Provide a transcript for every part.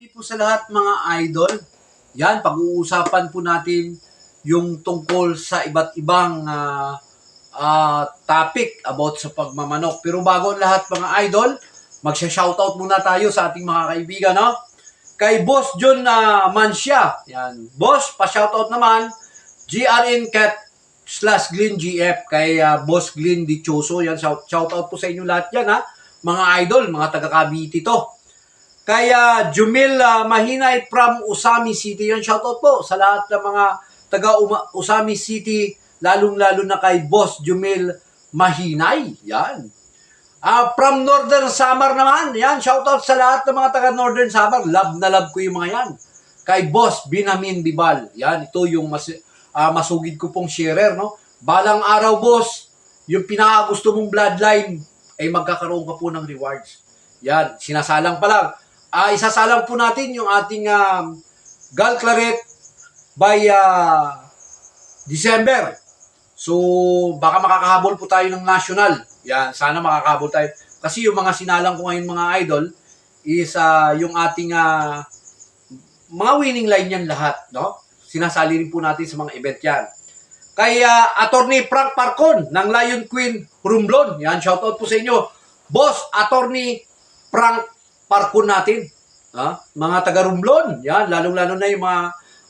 Po sa lahat mga idol, yan, pag-uusapan po natin yung tungkol sa iba't ibang ah, ah, topic about sa pagmamanok. Pero bago ang lahat mga idol, magsha-shoutout muna tayo sa ating mga kaibigan, no? Kay Boss John na Mansya. Yan. Boss, pa-shoutout naman. GRN Cat slash Glenn GF kay ah, Boss Glenn Dichoso. Yan, shout, shoutout po sa inyo lahat yan, ha? Mga idol, mga taga Cavite to. Kaya Jumil ah, Mahinay from Usami City. Yan, shoutout po sa lahat ng mga taga Usami City, lalong-lalo na kay Boss Jumil Mahinay. Yan. Ah, from Northern Samar naman, yan, shoutout sa lahat ng mga taga Northern Samar. Love na love ko yung mga yan. Kay Boss Binamin Dibal. Yan, ito yung mas, ah, masugid ko pong sharer, no? Balang araw, boss, yung pinakagusto mong bloodline, ay magkakaroon ka po ng rewards. Yan, sinasalang pa lang. Ah, isasalang po natin yung ating um, Gal Claret by ah, December. So, baka makakahabol po tayo ng national. Yan, sana makakahabol tayo. Kasi yung mga sinalang ko ngayon mga idol is ah, yung ating ah, mga winning line yan lahat, no? Sinasali rin po natin sa mga event yan. Kay ah, Attorney Frank Parcon ng Lion Queen Rumblon. Yan, shoutout po sa inyo. Boss, Attorney Frank Parcon natin. Ha? Mga taga Rumblon. Yan, lalong-lalo na yung mga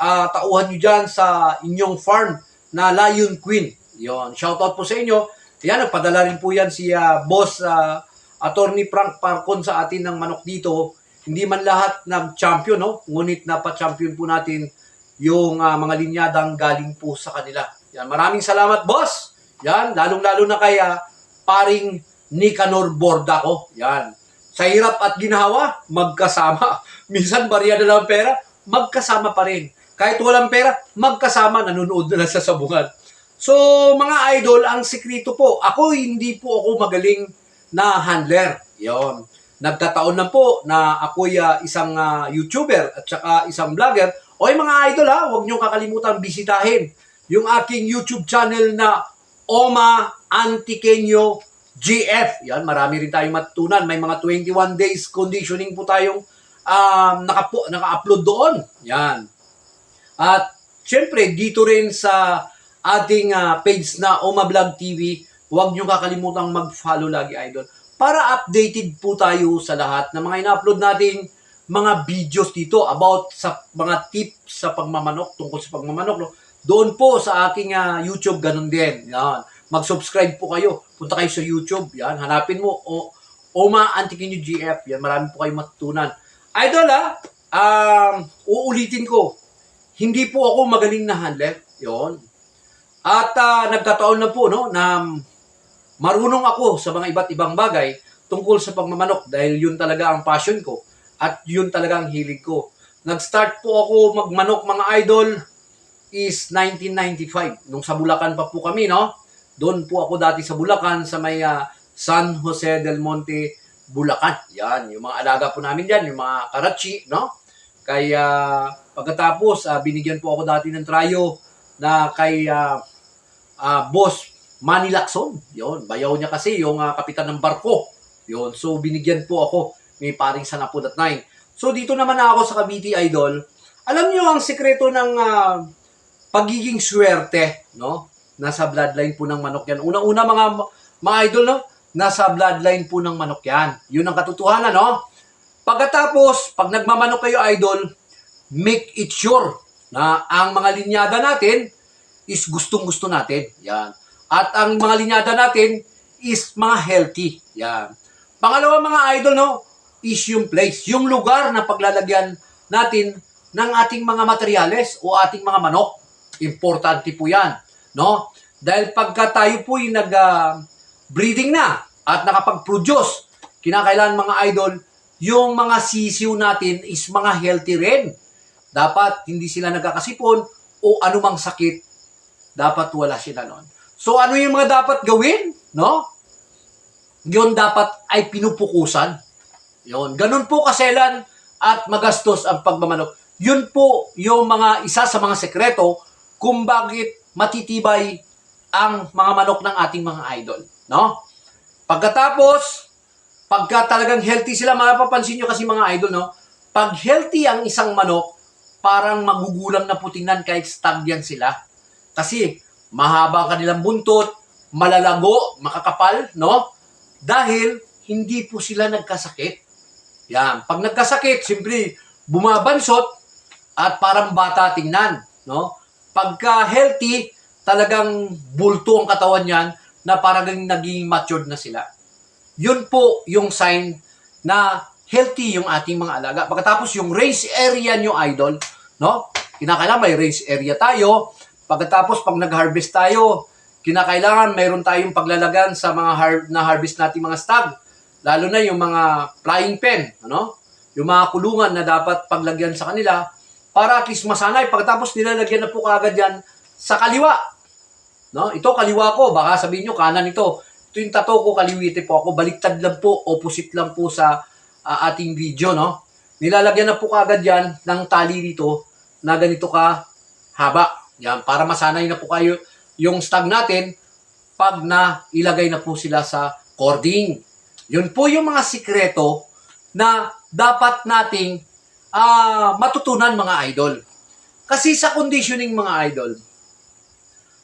ah, tauhan nyo dyan sa inyong farm na Lion Queen. Yon, shoutout po sa inyo. Yan, nagpadala rin po yan si ah, Boss ah, Attorney Frank Parcon sa atin ng manok dito. Hindi man lahat ng champion, no? Ngunit napa-champion po natin yung ah, mga linyadang galing po sa kanila. Yan, maraming salamat, boss. Yan, lalong-lalo na kay ah, paring Nicanor Borda ko. Yan. Sa hirap at ginawa, magkasama. Minsan, lang ang pera, magkasama pa rin. Kahit walang pera, magkasama, nanonood na lang sa sabungan. So, mga idol, ang sekreto po, ako hindi po ako magaling na handler. Yon. Nagkataon na po na ako'y ah, isang ah, YouTuber at saka isang vlogger. O mga idol ha, huwag niyong kakalimutan bisitahin yung aking YouTube channel na Oma Antiqueño GF. Yan, marami rin tayong matutunan. May mga 21 days conditioning po tayong um, naka, naka-upload doon. Yan. At syempre, dito rin sa ating ah, page na Oma Vlog TV, huwag niyo kakalimutan mag-follow lagi, idol. Para updated po tayo sa lahat ng mga ina-upload nating mga videos dito about sa mga tips sa pagmamanok, tungkol sa pagmamanok. No? Doon po sa aking ah, YouTube, ganun din. Yan. Mag-subscribe po kayo. Punta kayo sa YouTube. Yan. Hanapin mo. O, Oma Antiquinho GF. Yan. Marami po kayo matutunan. Idol ha, um, uulitin ko. Hindi po ako magaling na handler. Yon. At ah, nagkataon na po no, na marunong ako sa mga iba't ibang bagay tungkol sa pagmamanok dahil yun talaga ang passion ko at yun talaga ang hilig ko. Nag-start po ako magmanok mga idol is 1995 nung sa Bulacan pa po kami no. Doon po ako dati sa Bulacan sa may ah, San Jose del Monte, Bulacan. Yan, yung mga alaga po namin diyan, yung mga karachi, no? Kaya pagkatapos ah, binigyan po ako dati ng trayo na kay ah, ah, boss Manny Lacson. Yon, bayaw niya kasi yung ah, kapitan ng barko. Yon, so binigyan po ako may paring sa napud at nine. So dito naman ako sa Cavite Idol. Alam niyo ang sikreto ng ah, pagiging swerte, no? Nasa bloodline po ng manok yan. Una-una mga mga idol, no? Nasa bloodline po ng manok yan. Yun ang katotohanan, no? Pagkatapos, pag nagmamanok kayo, idol, make it sure na ang mga linyada natin is gustong-gusto natin. Yan. At ang mga linyada natin is mga healthy. Yan. Pangalawa mga idol, no, is yung place, yung lugar na paglalagyan natin ng ating mga materyales o ating mga manok. Importante po yan. No? Dahil pagka tayo po yung nag ah, breeding na at nakapag-produce, kinakailangan mga idol, yung mga sisiw natin is mga healthy rin. Dapat hindi sila nagkakasipon o anumang sakit, dapat wala sila nun. So ano yung mga dapat gawin? No? Yun dapat ay pinupukusan. Yun. Ganun po kaselan at magastos ang pagmamanok. Yun po yung mga isa sa mga sekreto kung bakit matitibay ang mga manok ng ating mga idol. No? Pagkatapos, pagka talagang healthy sila, mapapansin nyo kasi mga idol, no? pag healthy ang isang manok, parang magugulang na putingnan kahit stag yan sila. Kasi mahaba ang kanilang buntot, malalago, makakapal, no? Dahil hindi po sila nagkasakit. Yan. Pag nagkasakit, siyempre, bumabansot at parang bata tingnan, no? Pagka healthy, talagang bulto ang katawan niyan na parang naging matured na sila. Yun po yung sign na healthy yung ating mga alaga. Pagkatapos yung race area nyo, idol, no? Kinakailangan may race area tayo. Pagkatapos pag nag-harvest tayo, kinakailangan mayroon tayong paglalagan sa mga har- na harvest nating mga stag. Lalo na yung mga flying pen, ano? Yung mga kulungan na dapat paglagyan sa kanila para at least masanay. Pagkatapos nilalagyan na po kaagad yan sa kaliwa. No? Ito kaliwa ko, baka sabihin nyo kanan ito. Ito yung tato ko, kaliwite po ako. Baliktad lang po, opposite lang po sa ah, ating video, no? Nilalagyan na po kaagad yan ng tali dito na ganito ka haba. Yan, para masanay na po kayo yung stag natin pag na ilagay na po sila sa cording. Yun po yung mga sikreto na dapat nating ah, matutunan mga idol. Kasi sa conditioning mga idol,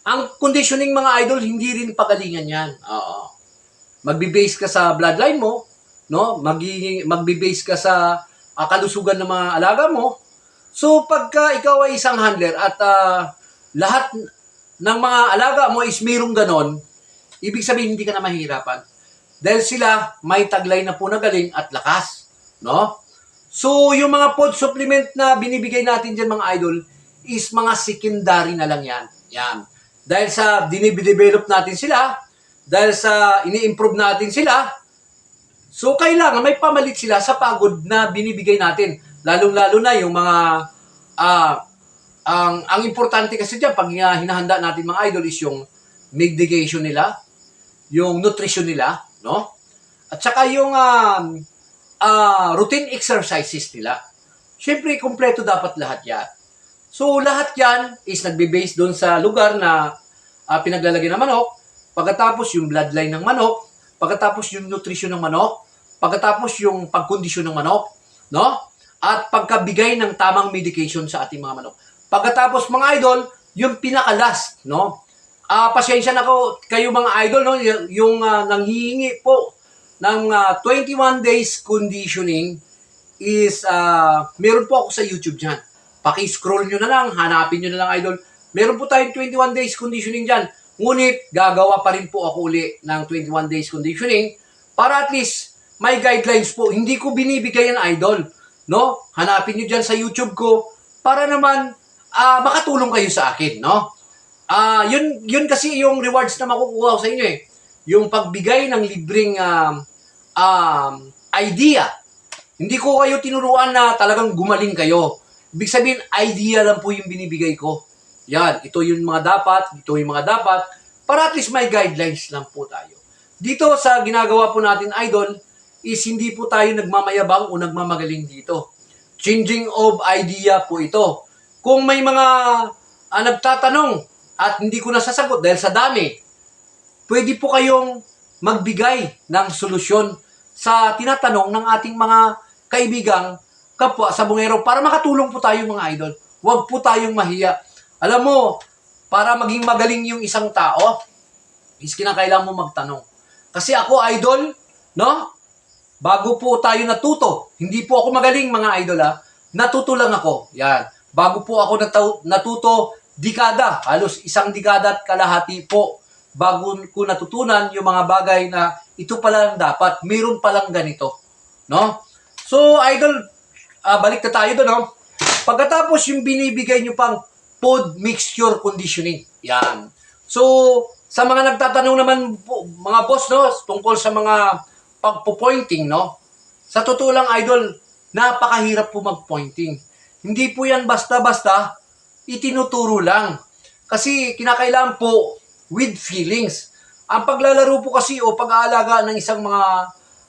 ang conditioning mga idol, hindi rin pagalingan yan. Oo. Magbe-base ka sa bloodline mo, no? Magiging magbe-base ka sa ah, kalusugan ng mga alaga mo. So pagka ikaw ay isang handler at ah, lahat ng mga alaga mo is mayroong ganon, ibig sabihin hindi ka na mahirapan. Dahil sila may taglay na po na galing at lakas, no? So yung mga food supplement na binibigay natin diyan mga idol is mga secondary na lang yan. Yan. Dahil sa dinidevelop natin sila, dahil sa ini-improve natin sila, so kailangan may pamalit sila sa pagod na binibigay natin. Lalong-lalo na yung mga ah ang ang importante kasi diyan pag uh, hinahanda natin mga idol is yung medication nila, yung nutrition nila, no? At saka yung um, ah, routine exercises nila. Siyempre, kompleto dapat lahat yan. So, lahat yan is nagbe-base doon sa lugar na ah, pinaglalagay ng manok, pagkatapos yung bloodline ng manok, pagkatapos yung nutrition ng manok, pagkatapos yung pagkondisyon ng manok, no? At pagkabigay ng tamang medication sa ating mga manok. Pagkatapos mga idol, yung pinaka-last, no? Ah, pasensya na ko kayo mga idol, no? Y- Yung ah, nanghihingi po ng ah, 21 days conditioning is ah, meron po ako sa YouTube diyan. Paki-scroll nyo na lang, hanapin nyo na lang idol. Meron po tayong 21 days conditioning diyan. Ngunit gagawa pa rin po ako uli ng 21 days conditioning para at least may guidelines po. Hindi ko binibigay yan idol, no? Hanapin nyo diyan sa YouTube ko para naman ah, makatulong kayo sa akin, no? Ah, yun yun kasi yung rewards na makukuha ko sa inyo eh. Yung pagbigay ng libreng um, um, idea. Hindi ko kayo tinuruan na talagang gumaling kayo. Ibig sabihin, idea lang po yung binibigay ko. Yan, ito yung mga dapat, ito yung mga dapat, para at least may guidelines lang po tayo. Dito sa ginagawa po natin, idol, is hindi po tayo nagmamayabang o nagmamagaling dito. Changing of idea po ito. Kung may mga ah, nagtatanong at hindi ko nasasagot dahil sa dami, pwede po kayong magbigay ng solusyon sa tinatanong ng ating mga kaibigang kapwa sa bungero para makatulong po tayo mga idol. Huwag po tayong mahiya. Alam mo, para maging magaling yung isang tao, is kinakailangan mo magtanong. Kasi ako idol, no? Bago po tayo natuto, hindi po ako magaling mga idol ha, natuto lang ako. Yan. Bago po ako natu- natuto, dekada, halos isang dekada at kalahati po bago ko natutunan yung mga bagay na ito pala ang dapat, mayroon palang ganito. No? So, idol, ah, balik na tayo doon, no? Pagkatapos yung binibigay nyo pang food mixture conditioning. Yan. So, sa mga nagtatanong naman po, mga boss, no, tungkol sa mga pagpo-pointing, no? Sa totoo lang, idol, napakahirap po mag-pointing. Hindi po yan basta-basta, itinuturo lang. Kasi kinakailangan po with feelings. Ang paglalaro po kasi o pag-aalaga ng isang mga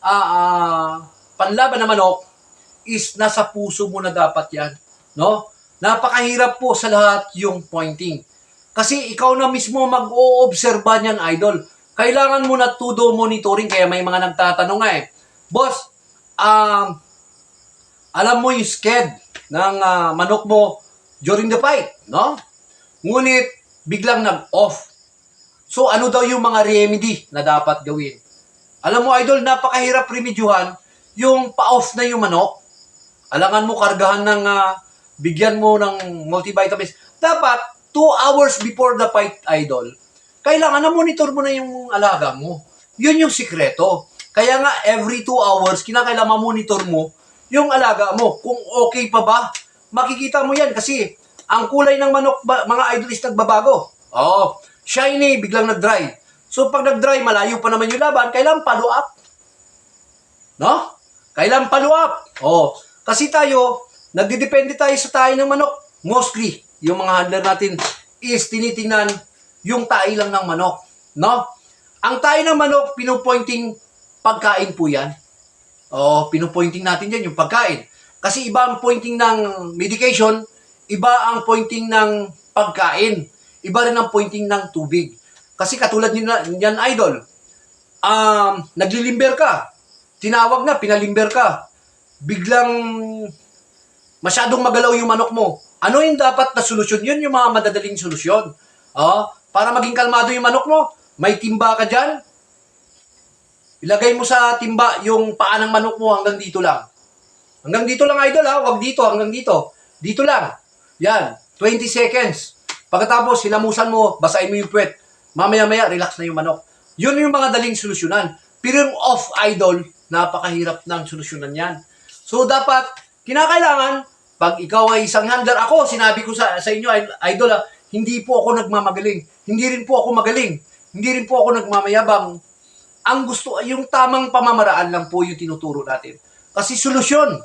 ah, ah, panlaban na manok is nasa puso mo na dapat yan. No? Napakahirap po sa lahat yung pointing. Kasi ikaw na mismo mag-oobserba niyan, idol. Kailangan mo na todo monitoring kaya may mga nagtatanong nga eh. Boss, um, alam mo yung sked ng ah, manok mo during the fight, no? Ngunit biglang nag-off. So ano daw yung mga remedy na dapat gawin? Alam mo idol, napakahirap remedyuhan yung pa-off na yung manok. Alangan mo kargahan ng ah, bigyan mo ng multivitamins. Dapat 2 hours before the fight idol. Kailangan na monitor mo na yung alaga mo. Yun yung sikreto. Kaya nga every 2 hours kinakailangan monitor mo yung alaga mo kung okay pa ba. Makikita mo yan kasi ang kulay ng manok ba, mga idol is nagbabago. Oh, shiny biglang nag-dry. So pag nag-dry malayo pa naman yung laban, kailangan follow up. No? Kailan follow up? Oh, kasi tayo, nagdidepende tayo sa tayo ng manok. Mostly, yung mga handler natin is tinitingnan yung tayo lang ng manok. No? Ang tayo ng manok, pinupointing pagkain po yan. Oh, pinupointing natin yan yung pagkain. Kasi iba ang pointing ng medication, iba ang pointing ng pagkain, iba rin ang pointing ng tubig. Kasi katulad nyo yan, idol, um, naglilimber ka, tinawag na, pinalimber ka, biglang masyadong magalaw yung manok mo. Ano yung dapat na solusyon? Yun yung mga madadaling solusyon. Oh, para maging kalmado yung manok mo, may timba ka dyan, ilagay mo sa timba yung paa ng manok mo hanggang dito lang. Hanggang dito lang, idol ha. Huwag dito, hanggang dito. Dito lang. Yan. 20 seconds. Pagkatapos, hilamusan mo, basahin mo yung puwet. Mamaya-maya, relax na yung manok. Yun yung mga daling solusyonan. Pero yung off idol, napakahirap ng solusyonan yan. So, dapat, kinakailangan, pag ikaw ay isang handler, ako, sinabi ko sa, sa inyo, idol ha, hindi po ako nagmamagaling. Hindi rin po ako magaling. Hindi rin po ako nagmamayabang. Ang gusto, yung tamang pamamaraan lang po yung tinuturo natin. Kasi solusyon.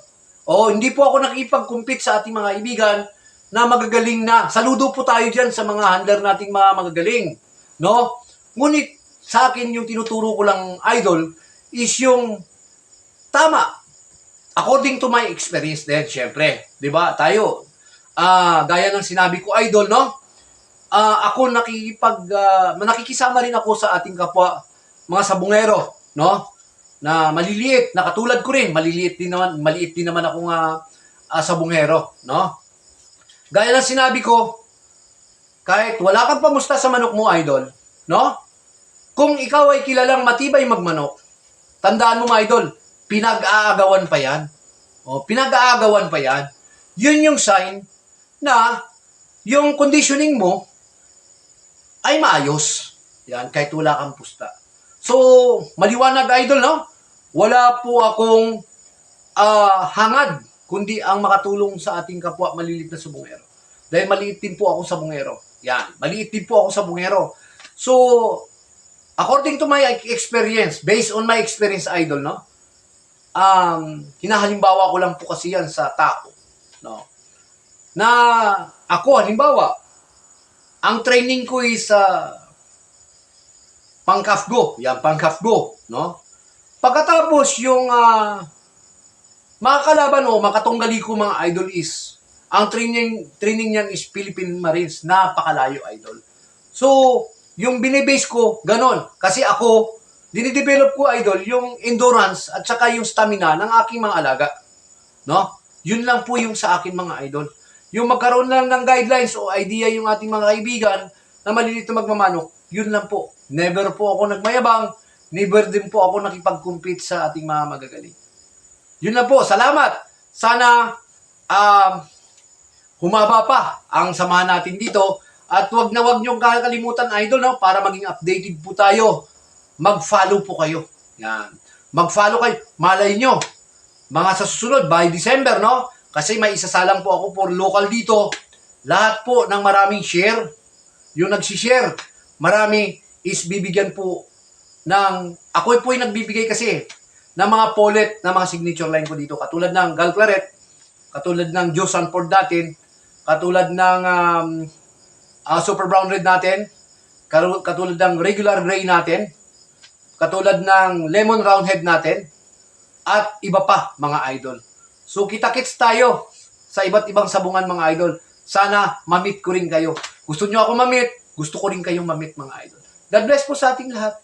O, hindi po ako nakipag-compete sa ating mga ibigan na magagaling na. Saludo po tayo dyan sa mga handler nating mga magagaling. No? Ngunit, sa akin, yung tinuturo ko lang, idol, is yung tama. According to my experience din, syempre. Ba? Tayo, ah gaya ng sinabi ko, idol, no? Ah, ako nakikipag, ah, nakikisama rin ako sa ating kapwa, mga sabungero, no? na maliliit, na katulad ko rin, maliliit din naman, maliit din naman akong uh, sabungero, no? Gaya ng sinabi ko, kahit wala kang pamusta sa manok mo, idol, no? Kung ikaw ay kilalang matibay magmanok, tandaan mo, idol, pinag-aagawan pa yan. O, pinag-aagawan pa yan. Yun yung sign na yung conditioning mo ay maayos. Yan, kahit wala kang pusta. So, maliwanag, idol, no? Wala po akong ah, hangad, kundi ang makatulong sa ating kapwa malilit na sabungero. Dahil maliit din po ako sa bungero. Yan, maliit din po ako sa bungero. So, according to my experience, based on my experience, idol, no? Um, hinahalimbawa ko lang po kasi yan sa tao, no? Na ako, halimbawa, ang training ko is uh, pangkafgo. Yan, pangkafgo, no? Pagkatapos yung ah, mga kalaban o makatunggali ko mga idol is ang training training niyan is Philippine Marines. Napakalayo idol. So, yung binibase ko, ganon. Kasi ako, dinidevelop ko idol yung endurance at saka yung stamina ng aking mga alaga. No? Yun lang po yung sa akin mga idol. Yung magkaroon lang ng guidelines o idea yung ating mga kaibigan na maliliit na magmamanok, yun lang po. Never po ako nagmayabang, never din po ako nakipag-compete sa ating mga magagaling. Yun lang po, salamat. Sana um, humaba pa ang samahan natin dito. At wag na wag niyong kakalimutan, idol, no? para maging updated po tayo. Mag-follow po kayo. Yan. Mag-follow kayo. Malay nyo, mga sa susunod, by December, no? Kasi may isasalang po ako for local dito. Lahat po ng maraming share, yung nagsishare, marami is bibigyan po ng, ako po yung nagbibigay kasi ng mga polet na mga signature line ko dito. Katulad ng Gal Claret, katulad ng Joe Sanford natin, katulad ng um, ah, Super Brown Red natin, katulad ng Regular Gray natin, katulad ng Lemon Roundhead natin, at iba pa mga idol. So kita-kits tayo sa iba't ibang sabungan mga idol. Sana mamit ko rin kayo. Gusto nyo ako mamit, gusto ko rin kayong mamit mga idol. God bless po sa ating lahat.